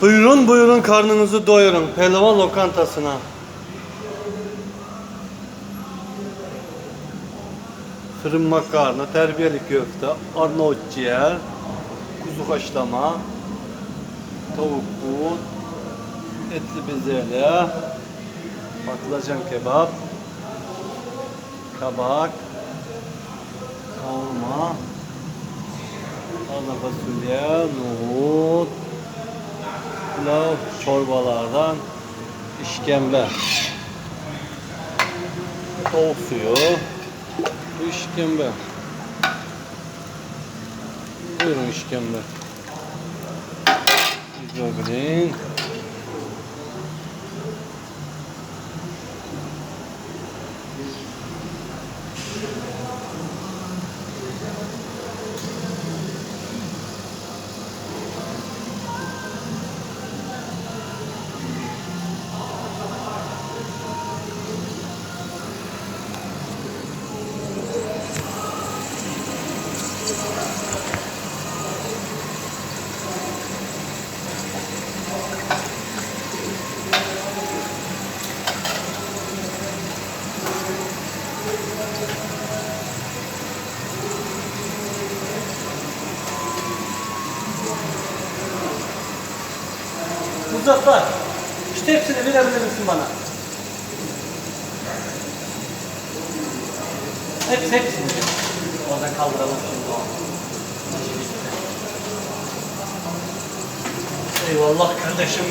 Buyurun buyurun karnınızı doyurun. Pehlivan lokantasına. Fırın makarna, terbiyeli köfte, Arnavut ciğer, kuzu haşlama, tavuk but, etli bezelye, patlıcan kebap, kabak, kavurma, ana fasulye, nohut, pilav, çorbalardan işkembe, tavuk suyu, işkembe. Buyurun işkembe. Izogrin. Muzaffer, işte hepsini verebilir misin bana? Hepsi hepsini. Oradan kaldıralım şimdi o. Eyvallah kardeşim.